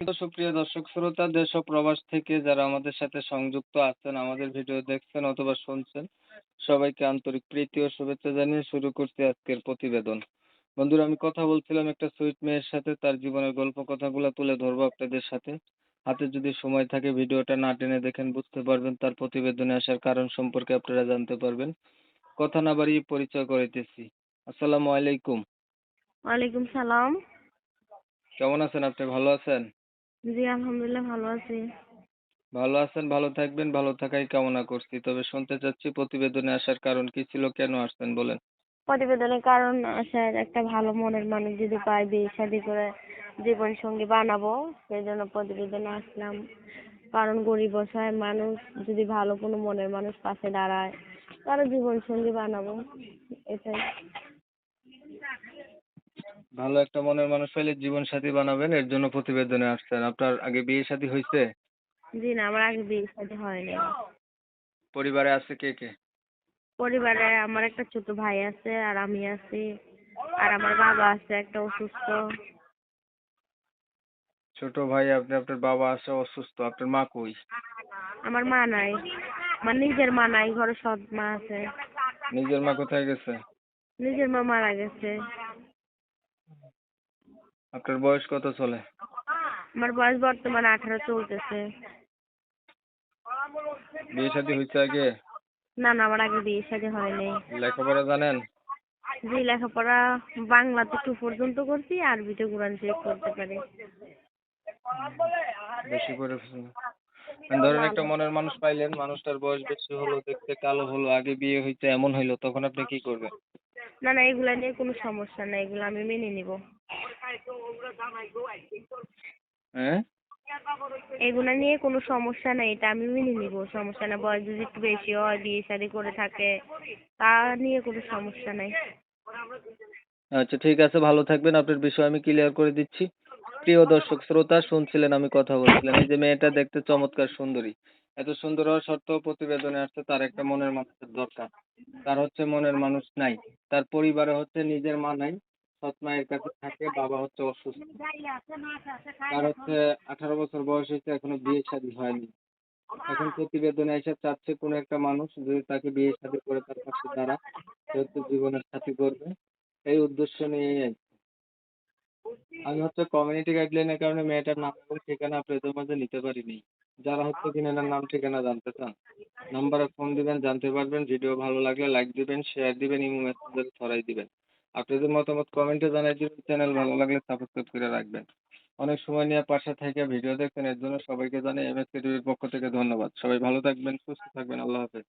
তো সুপ্রিয় দর্শক শ্রোতা দেশ ও প্রবাস থেকে যারা আমাদের সাথে সংযুক্ত আছেন আমাদের ভিডিও দেখছেন অথবা শুনছেন সবাইকে আন্তরিক প্রীতি ও শুভেচ্ছা জানিয়ে শুরু করছি আজকের প্রতিবেদন। বন্ধুরা আমি কথা বলছিলাম একটা সুইট মেয়ের সাথে তার জীবনের গল্প কথাগুলো তুলে ধরবো আপনাদের সাথে। হাতে যদি সময় থাকে ভিডিওটা না টেনে দেখেন বুঝতে পারবেন তার প্রতিবেদনে আসার কারণ সম্পর্কে আপনারা জানতে পারবেন। কথা না বাড়িয়ে পরিচয় করাইতেছি আসসালামু আলাইকুম। ওয়ালাইকুম সালাম। কেমন আছেন? আপনি ভালো আছেন? জি আলহামদুলিল্লাহ ভালো আছি। ভালো আছেন ভালো থাকবেন ভালো থাকাই কামনা করছি। তবে শুনতে চাচ্ছি প্রতিবেদনে আসার কারণ কি ছিল কেন আসছেন বলেন? প্রতিবেদনের কারণ আসার একটা ভালো মনের মানুষ যদি পাই বিয়ে শাদি করে জীবন সঙ্গী বানাবো সেই জন্য প্রতিবেদনে আসলাম। কারণ গরিব অসহায় মানুষ যদি ভালো কোনো মনের মানুষ পাশে দাঁড়ায় তারও জীবন সঙ্গী বানাবো এটাই। ভালো একটা মনের মানুষ পাইলে জীবন সাথী বানাবেন এর জন্য প্রতিবেদনে আসছেন। আপনার আগে বিয়ে শাদী হয়েছে জি না আমার আগে বিয়ে শাদি হয়নি। পরিবারে আছে কে কে? পরিবারে আমার একটা ছোট ভাই আছে আর আমি আছি আর আমার বাবা আছে একটা অসুস্থ। ছোট ভাই আপনি আপনার বাবা আছে অসুস্থ আপনার মা কই? আমার মা নাই। আমার নিজের মা নাই ঘরে সৎ মা আছে। নিজের মা কোথায় গেছে? নিজের মা মারা গেছে। আপনার বয়স কত চলে? আমার বয়স বর্তমানে আঠারো চলতেছে। বিয়ে শাদী হয়েছে আগে? না না আমার আগে বিয়ে শাদী হয়নি লেখাপড়া জানেন? জি লেখাপড়া বাংলাতে টু পর্যন্ত করছি আরবিতে কোরআন শরীফ করতে পারি। বেশি করে ফেলছেন। ধরেন একটা মনের মানুষ পাইলেন মানুষটার বয়স বেশি হলো দেখতে কালো হলো আগে বিয়ে হইতে এমন হইল তখন আপনি কি করবেন? না না এগুলা নিয়ে কোনো সমস্যা নাই এগুলো আমি মেনে নিব। হ্যাঁ? এগুলা নিয়ে কোনো সমস্যা নাই এটা আমি মেনে নিব সমস্যা নাই বয়স যদি একটু বেশি হয় বিয়ে শাদী করে থাকে তা নিয়ে কোনো সমস্যা নাই। আচ্ছা ঠিক আছে ভালো থাকবেন আপনার বিষয় আমি ক্লিয়ার করে দিচ্ছি। প্রিয় দর্শক শ্রোতা শুনছিলেন আমি কথা বলছিলাম এই যে মেয়েটা দেখতে চমৎকার সুন্দরী। এত সুন্দর হওয়া সত্ত্বেও প্রতিবেদনে আসছে তার একটা মনের মানুষের দরকার। তার হচ্ছে মনের মানুষ নাই তার পরিবারে হচ্ছে নিজের মা নাই সৎ মায়ের কাছে থাকে, বাবা হচ্ছে অসুস্থ। তার হচ্ছে আঠারো বছর বয়স হয়েছে, এখনও বিয়ে শাদী হয়নি। এখন প্রতিবেদনে এসে চাচ্ছে কোনো একটা মানুষ যদি তাকে বিয়ে শাদী করে তার পাশে দাঁড়া জীবনের সাথী করবে। এই উদ্দেশ্য কি। আমি হচ্ছে কমিউনিটি গাইডলাইনের কারণে মেয়েটার নাম এবং ঠিকানা আপনাদের মাঝে নিতে পারিনি। যারা হচ্ছে কিনা নাম, ঠিকানা জানতে চান নাম্বারে ফোন দিবেন, জানতে পারবেন। ভিডিও ভালো লাগলে লাইক দিবেন শেয়ার দিবেন ইমো মেসেঞ্জারে ছড়াই দিবেন। আপনাদের মতামত কমেন্টে জানাই দিবেন চ্যানেল ভালো লাগলে সাবস্ক্রাইব করে রাখবেন। অনেক সময় নিয়ে পাশে থেকে ভিডিও দেখছেন, এর জন্য সবাইকে জানাই এম এস পক্ষ থেকে ধন্যবাদ। সবাই ভালো থাকবেন, সুস্থ থাকবেন, আল্লাহ হাফেজ।